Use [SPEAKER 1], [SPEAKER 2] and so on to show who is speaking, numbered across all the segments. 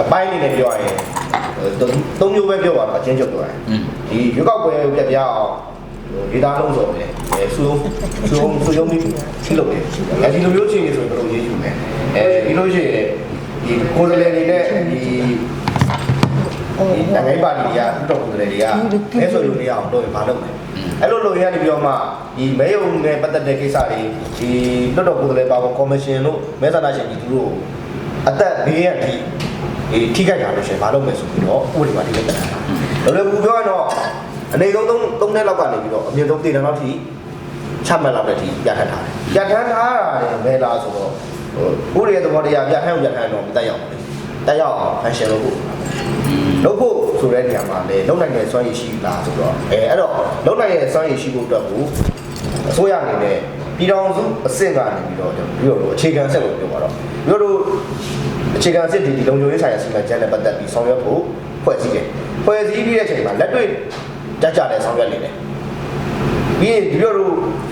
[SPEAKER 1] အပိုင်းအနေနဲ့ပြောရရင်သုံးမျိုးပဲပြောပါတော့အချင်းချုပ်ပြောရရင်
[SPEAKER 2] อืม
[SPEAKER 1] ဒီရွေးကောက်ပွဲကိုပြပြအောင်ဒေတာလုံးဆိုတယ်အဲစူယုံစူယုံစူယုံပြီးထိလုပ်တယ်အဲဒီလိုမျိုးချင်းနေဆိုရင်တော့ရေးယူမယ်အဲဒီလိုရှိရင်ဒီကိုယ်စားလှယ်တွေနဲ့ဒီဒီနိုင်ငံရေးပါတီတွေကတော့ကိုယ်စားလှယ်တွေကအဲဆိုလို့မရအောင်တော့ဘာလုပ်လဲအဲ့လိုလိုရနေပြီးတော့မှဒီမဲယုံနဲ့ပတ်သက်တဲ့ကိစ္စတွေဒီလွတ်တော်ကိုယ်စားလှယ်ပါကော်မရှင်တို့မဲဆန္ဒရှင်ကြီးတို့ အသက်ဘေးရန်ထိဒီထိခိုက်တာလို့ရှိရင်ဘာလုပ်မလဲဆိုပြီးတော့ဥပဒေမှာဒီလိုတက်တာလောလောကူပြောရတော့အနေဆုံးသုံးသုံးနှစ်လောက်ကနေပြီးတော့အမြင့်ဆုံးတည်တယ်လောက်ထိချမှတ်လောက်တဲ့ထိပြဋ္ဌာန်းထားတယ်ပြဋ္ဌာန်းထားတာလည်းမဲလားဆိုတော့ဟိုဥပဒေရဲ့သဘောတရားပြဋ္ဌာန်းအောင်ပြဋ္ဌာန်းတော့မတက်ရောက်ဘူးတက်ရောက်အောင်ဖန်ရှင်လုပ်ဖို့လုပ်ဖို့ဆိုတဲ့နေရာမှာလည်းလုံနိုင်တဲ့စွမ်းရည်ရှိလားဆိုတော့အဲအဲ့တော့လုံနိုင်တဲ့စွမ်းရည်ရှိဖို့အတွက်ကိုအစိုးရအနေနဲ့ ပြည်တော်စုအဆင့်ကနေပြီးတော့ပြီးတော့အခြေခံအဆင့်ကိုပြောပါတော့ပြီးတော့အခြေခံအဆင့်ဒီဒီလုံခြုံရေးဆိုင်ရာစီမံချက်နဲ့ပတ်သက်ပြီးဆောင်ရွက်ဖို့ဖွဲ့စည်းတယ်ဖွဲ့စည်းပြီးတဲ့အချိန်မှာလက်တွေ့ကြကြတဲ့ဆောင်ရွက်နေတယ်ပြီးရင်ဒီလိုလို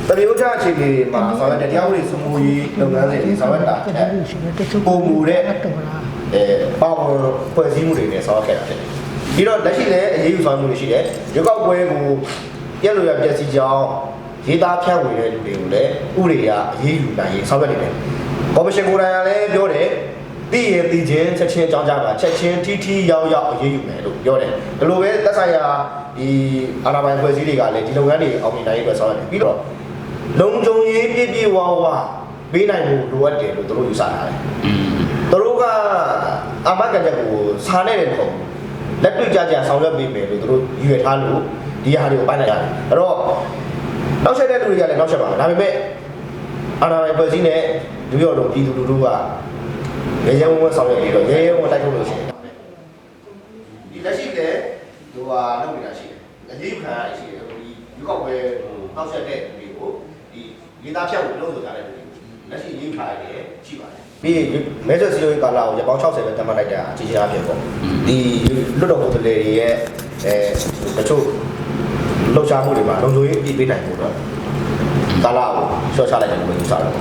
[SPEAKER 1] တရေဥချအခြေအနေတွေမှာဆောင်ရွက်တဲ့တရားဥပဒေစိုးမိုးရေးလုပ်ငန်းစဉ်တွေဆောင်ရွက်တာတဲ့ပုံမူတဲ့အဲပါဝင်ဖွဲ့စည်းမှုတွေနဲ့ဆောက်ခဲ့တာဖြစ်တယ်။ပြီးတော့လက်ရှိလည်းအရေးယူဆောင်မှုတွေရှိတယ်။ရွေးကောက်ပွဲကိုပြက်လို့ရပြက်စီကြောင်း ရေးသားဖြန့်ဝေတဲ့လူတွေကိုလည်းဥပဒေအရအရေးယူနိုင်ရေးဆောက်ခဲ့နေတယ်။ကော်မရှင်ကိုယ်တိုင်ကလည်းပြောတယ်တည်ရတည်ချင်းချက်ချင်းကြောင်းကြပါချက်ချင်းတီတီရောက်ရောက်အရေးယူမယ်လို့ပြောတယ်။ဒီလိုပဲသက်ဆိုင်ရာဒီအာဏာပိုင်ဖွဲ့စည်းတွေကလည်းဒီလုပ်ငန်းတွေအောင်မြင်နိုင်ရေးအတွက်ဆောက်ရတယ်။ပြီးတော့လုံခြုံရေးပြည့်ပြည့်ဝဝပေးနိုင်ဖို့လိုအပ်တယ်လို့သူတို့ယူဆထားတယ်။
[SPEAKER 2] อืม
[SPEAKER 1] သူတို့ကအမတ်ကချက်ကိုစားနေတယ်ပေါ့လက်တွေ့ကြကြဆောင်ရွက်ပေးမယ်လို့သူတို့ရွေထားလို့ဒီဟာတွေကိုပိုင်းလိုက်ရတယ်အဲ့တော့ နောက်ဆက်တဲ့လူတွေကလည်းနောက်ဆက်ပါမယ်ဒါပေမဲ့အာဏာပိုင်ဖွဲ့စည်းနဲ့လူရောတို့ပြည်သူလူထုကရေရဲဝဝဆောင်ရွက်ပြီးတော့ရေရဲဝဝတိုက်ထုတ်လို့ရှိတယ်ဒီလက်ရှိလည်းသူကလုပ်နေတာရှိတယ်အရေးခံရရှိတယ်ဒီယူကောက်ပွဲနောက်ဆက်တဲ့လူတွေကိုဒီဒေတာဖြတ်ကိုလုပ်ဆိုကြတဲ့လူတွေလက်ရှိရေးထားရတယ်ရှိပါတယ်ပြီးရင်မဲဆွယ်စီလိုရေးကာလာကိုရပောင်း60ပဲတတ်မှတ်လိုက်တာအခြေချင်းအဖြစ်ပေါ့ဒီလွတ်တော်ကိုယ်တလေတွေရဲ့အဲတချို့ လှုပ်ရှားမှုတွေမှာလုံခြုံရေးပြည့်ပေးနိုင်ဖို့တော့ကာလာကိုရှော့ချလိုက်တယ်လို့ပြောစားတယ်